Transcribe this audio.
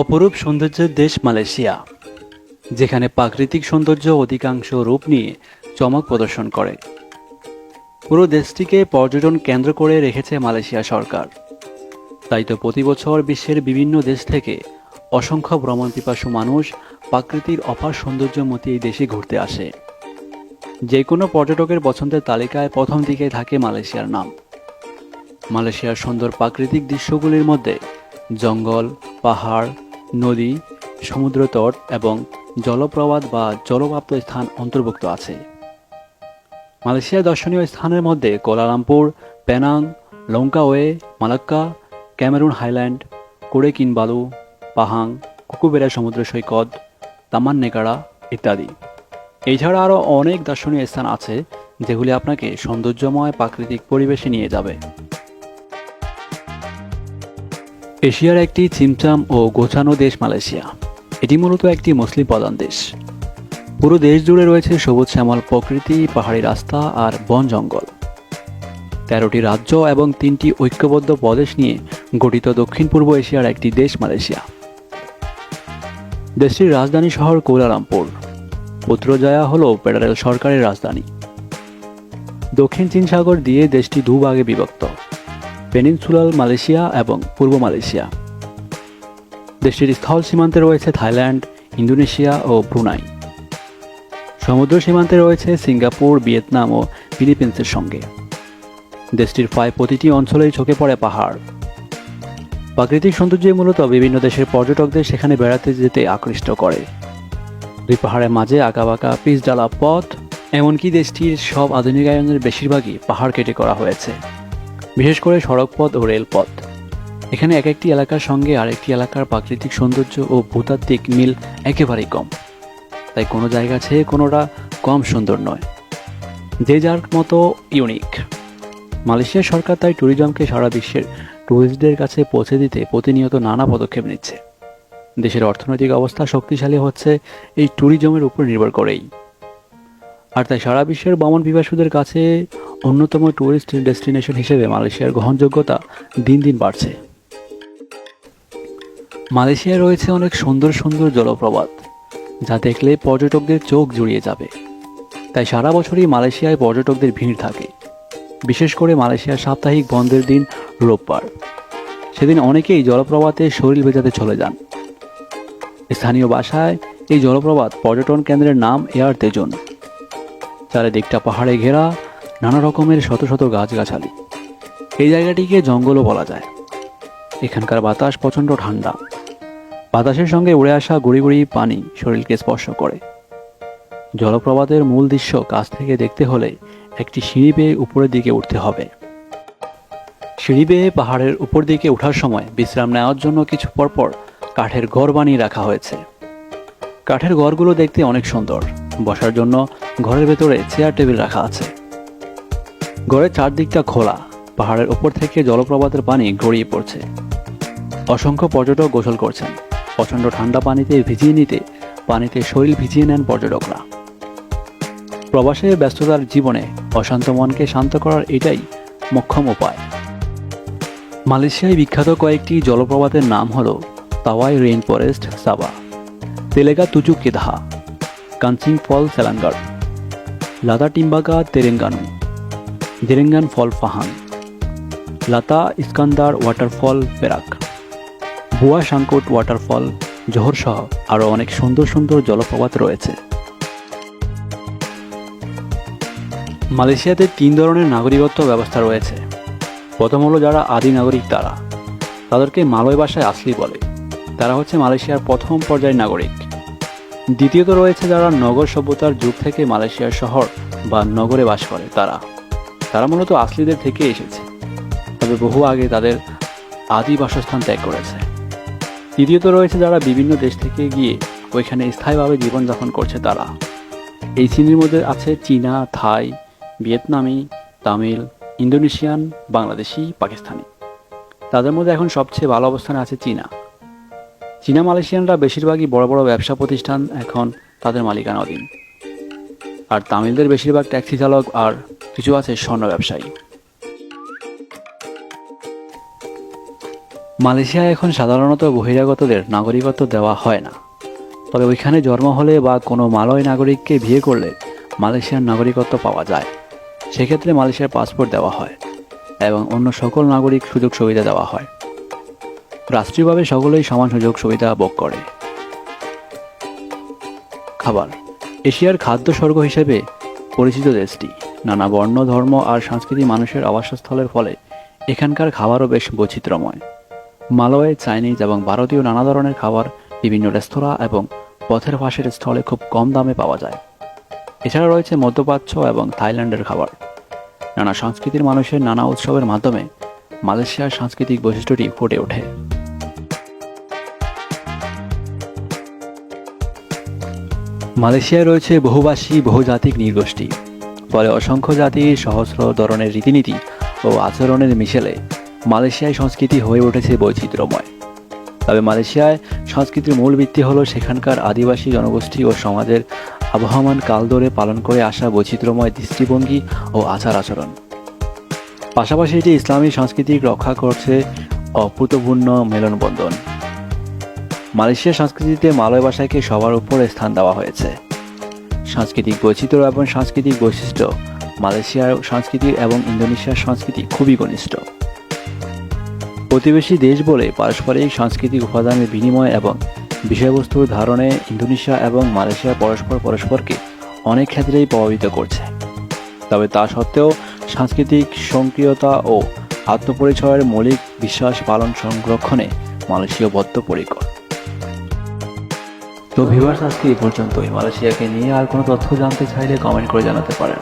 অপরূপ সৌন্দর্যের দেশ মালয়েশিয়া, যেখানে প্রাকৃতিক সৌন্দর্য অধিকাংশ রূপ নিয়ে চমক প্রদর্শন করে। পুরো দেশটিকে পর্যটন কেন্দ্র করে রেখেছে মালয়েশিয়া সরকার। তাই তো প্রতি বছর বিশ্বের বিভিন্ন দেশ থেকে অসংখ্য ভ্রমণ পিপাসু মানুষ প্রাকৃতির অপার সৌন্দর্যমতী এই দেশে ঘুরতে আসে। যে কোনো পর্যটকের পছন্দের তালিকায় প্রথম দিকে থাকে মালয়েশিয়ার নাম। মালয়েশিয়ার সুন্দর প্রাকৃতিক দৃশ্যগুলির মধ্যে জঙ্গল, পাহাড় নদী, সমুদ্র তট এবং জলপ্রপাত বা জলপ্রাপ্ত স্থান অন্তর্ভুক্ত আছে। মালয়েশিয়ার দর্শনীয় স্থানের মধ্যে Kuala Lumpur Penang, Langkawi, Malacca, Cameron Highland, Kota Kinabalu, Pahang কুকুবেরা সমুদ্র সৈকত তামান নেকাড়া ইত্যাদি। এছাড়া আরও অনেক দর্শনীয় স্থান আছে যেগুলি আপনাকে সৌন্দর্যময় প্রাকৃতিক পরিবেশে নিয়ে যাবে। এশিয়ার একটি চিমচাম ও গোছানো দেশ মালয়েশিয়া। এটি মূলত একটি মুসলিম প্রধান দেশ। পুরো দেশ জুড়ে রয়েছে সবুজ শ্যামল প্রকৃতি, পাহাড়ি রাস্তা আর বন জঙ্গল। তেরোটি রাজ্য এবং তিনটি ঐক্যবদ্ধ প্রদেশ নিয়ে গঠিত দক্ষিণ পূর্ব এশিয়ার একটি দেশ মালয়েশিয়া। দেশটির রাজধানী শহর কৌলালামপুর পুত্রজয়া হল ফেডারেল সরকারের রাজধানী। দক্ষিণ চীন সাগর দিয়ে দেশটি দুভাগে বিভক্ত। পেনিনসুলাল, মালয়েশিয়া এবং পূর্ব মালয়েশিয়া। দেশটির স্থল সীমান্তে রয়েছে থাইল্যান্ড, ইন্দোনেশিয়া ও ব্রুনাই। সমুদ্র সীমান্তে রয়েছে সিঙ্গাপুর, ভিয়েতনাম ও ফিলিপিন্সের সঙ্গে। দেশটির প্রায় প্রতিটি অঞ্চলেই চোখে পড়ে পাহাড়। প্রাকৃতিক সৌন্দর্য মূলত বিভিন্ন দেশের পর্যটকদের সেখানে বেড়াতে যেতে আকৃষ্ট করে। দুই পাহাড়ের মাঝে আঁকাবাঁকা পিচ ডালা পথ, এমনকি দেশটির সব আধুনিকায়নের বেশিরভাগই পাহাড় কেটে করা হয়েছে। বিশেষ করে সড়কপথ ও রেলপথ। এখানে এক একটি এলাকার সঙ্গে আরেকটি এলাকার প্রাকৃতিক সৌন্দর্য ও ভূতাত্ত্বিক মিল একেবারেই কম। তাই কোনো জায়গা ছেয়ে কোনোটা কম সুন্দর নয়। যে যার মতো ইউনিক। মালয়েশিয়া সরকার তাই ট্যুরিজমকে সারা বিশ্বের ট্যুরিস্টদের কাছে পৌঁছে দিতে প্রতিনিয়ত নানা পদক্ষেপ নিচ্ছে। দেশের অর্থনৈতিক অবস্থা শক্তিশালী হচ্ছে এই ট্যুরিজমের উপর নির্ভর করেই। আর তাই সারা বিশ্বের ভ্রমণ পিপাসুদের কাছে অন্যতম ট্যুরিস্ট ডেস্টিনেশন হিসেবে মালয়েশিয়ার গ্রহণযোগ্যতা দিন দিন বাড়ছে। মালয়েশিয়ায় রয়েছে অনেক সুন্দর সুন্দর জলপ্রপাত, যা দেখলে পর্যটকদের চোখ জুড়িয়ে যাবে। তাই সারা বছরই মালয়েশিয়ায় পর্যটকদের ভিড় থাকে। বিশেষ করে মালয়েশিয়ার সাপ্তাহিক বন্ধের দিন রোববার। সেদিন অনেকেই জলপ্রপাতে শরীর ভেজাতে চলে যান। স্থানীয় ভাষায় এই জলপ্রপাত পর্যটন কেন্দ্রের নাম এয়ার তেজন। চারিদিকটা পাহাড়ে ঘেরা নানা রকমের শত শত গাছগাছালি। এই জায়গাটিকে জঙ্গলও বলা যায়। এখানকার বাতাস প্রচণ্ড ঠান্ডা। বাতাসের সঙ্গে উড়ে আসা গুড়ি গুড়ি পানি শরীরকে স্পর্শ করে। জলপ্রপাতের মূল দৃশ্য কাছ থেকে দেখতে হলে একটি সিঁড়ি বেয়ে উপরের দিকে উঠতে হবে। সিঁড়ি বেয়ে পাহাড়ের উপর দিকে ওঠার সময় বিশ্রাম নেওয়ার জন্য কিছু পরপর কাঠের ঘর বানিয়ে রাখা হয়েছে। কাঠের ঘরগুলো দেখতে অনেক সুন্দর। বসার জন্য ঘরের ভেতরে চেয়ার টেবিল রাখা আছে। ঘরের চারদিকটা খোলা। পাহাড়ের উপর থেকে জলপ্রপাতের পানি গড়িয়ে পড়ছে। অসংখ্য পর্যটক গোসল করছেন। প্রচণ্ড ঠান্ডা পানিতে ভিজিয়ে নিতে, পানিতে শরীর ভিজিয়ে নেন পর্যটকরা। প্রবাসের ব্যস্ততার জীবনে অশান্ত মনকে শান্ত করার এটাই মোক্ষম উপায়। মালয়েশিয়ায় বিখ্যাত কয়েকটি জলপ্রপাতের নাম হল Tawi rain forest, Sabah, তেলেগা তুজু কেদাহা Kanching fall, Selangor লাদা টিম্বাগা তেরেঙ্গানু। জেরেঙ্গান ফল ফাহান লাতা ইস্কান্দার ওয়াটারফল পেরাক বুয়া সাংকোট ওয়াটারফল জোহর সহ আরও অনেক সুন্দর সুন্দর জলপ্রপাত রয়েছে। মালয়েশিয়াতে তিন ধরনের নাগরিকত্ব ব্যবস্থা রয়েছে। প্রথম হলো যারা আদি নাগরিক তারা। তাদেরকে মালয় ভাষায় আসলি বলে। তারা হচ্ছে মালয়েশিয়ার প্রথম পর্যায়ের নাগরিক। দ্বিতীয়ত রয়েছে যারা নগর সভ্যতার যুগ থেকে মালয়েশিয়ার শহর বা নগরে বাস করে তারা। তারা মূলত আসলিদের থেকে এসেছে। তবে বহু আগে তাদের আদি বাসস্থান ত্যাগ করেছে। তৃতীয়ত রয়েছে যারা বিভিন্ন দেশ থেকে গিয়ে ওইখানে স্থায়ীভাবে জীবনযাপন করছে তারা। এই শ্রেণির মধ্যে আছে চীনা, থাই, ভিয়েতনামি, তামিল, ইন্দোনেশিয়ান, বাংলাদেশি, পাকিস্তানি। তাদের মধ্যে এখন সবচেয়ে ভালো অবস্থানে আছে চীনা। চীনা মালয়েশিয়ানরা বেশিরভাগই বড় বড় ব্যবসা প্রতিষ্ঠান এখন তাদের মালিকানাধীন। আর তামিলদের বেশিরভাগ ট্যাক্সি চালক আর কিছু আছে স্বর্ণ ব্যবসায়ী। মালয়েশিয়ায় এখন সাধারণত বহিরাগতদের নাগরিকত্ব দেওয়া হয় না। তবে ওইখানে জন্ম হলে বা কোনো মালয় নাগরিককে বিয়ে করলে মালয়েশিয়ার নাগরিকত্ব পাওয়া যায়। সেক্ষেত্রে মালয়েশিয়ার পাসপোর্ট দেওয়া হয় এবং অন্য সকল নাগরিক সুযোগ সুবিধা দেওয়া হয়। রাষ্ট্রীয়ভাবে সকলেই সমান সুযোগ সুবিধা ভোগ করে। খাবার, এশিয়ার খাদ্য স্বর্গ হিসেবে পরিচিত দেশটি। নানা বর্ণ, ধর্ম আর সংস্কৃতি মানুষের আবাসস্থলের ফলে এখানকার খাবারও বেশ বৈচিত্র্যময়। মালয় চাইনিজ এবং ভারতীয় নানা ধরনের খাবার বিভিন্ন রেস্তোরাঁ এবং পথের পাশের স্থলে খুব কম দামে পাওয়া যায়। এছাড়া রয়েছে মধ্যপ্রাচ্য এবং থাইল্যান্ডের খাবার। নানা সংস্কৃতির মানুষের নানা উৎসবের মাধ্যমে মালয়েশিয়ার সাংস্কৃতিক বৈশিষ্ট্যটি ফুটে ওঠে। মালয়েশিয়ায় রয়েছে বহুভাষী, বহুজাতিক নৃগোষ্ঠী। ফলে অসংখ্য জাতির সহস্র ধরনের রীতিনীতি ও আচরণের মিশেলে মালয়েশিয়ায় সংস্কৃতি হয়ে উঠেছে বৈচিত্র্যময়। তবে মালয়েশিয়ায় সংস্কৃতির মূল ভিত্তি হলো সেখানকার আদিবাসী জনগোষ্ঠী ও সমাজের আবহমান কাল ধরে পালন করে আসা বৈচিত্র্যময় দৃষ্টিভঙ্গি ও আচার আচরণ পাশাপাশি এটি ইসলামী সংস্কৃতি রক্ষা করছে অভূতপূর্ণ মেলনবন্ধন। মালয়েশিয়ার সংস্কৃতিতে মালয় ভাষাকে সবার উপরে স্থান দেওয়া হয়েছে। সাংস্কৃতিক বৈচিত্র্য এবং সাংস্কৃতিক বৈশিষ্ট্য। মালয়েশিয়ার সংস্কৃতি এবং ইন্দোনেশিয়ার সংস্কৃতি খুবই ঘনিষ্ঠ। প্রতিবেশী দেশ বলে পারস্পরিক সাংস্কৃতিক উপাদানের বিনিময় এবং বিষয়বস্তুর ধারণে ইন্দোনেশিয়া এবং মালয়েশিয়া পরস্পর পরস্পরকে অনেক ক্ষেত্রেই প্রভাবিত করছে। তবে তা সত্ত্বেও সাংস্কৃতিক সক্রিয়তা ও আত্মপরিচয়ের মৌলিক বিশ্বাস পালন সংরক্ষণে মালয়েশীয় বদ্ধপরিকর। তো ভিভার্স আজকে এই পর্যন্তই। মালয়েশিয়াকে নিয়ে আর কোনো তথ্য জানতে চাইলে কমেন্ট করে জানাতে পারেন।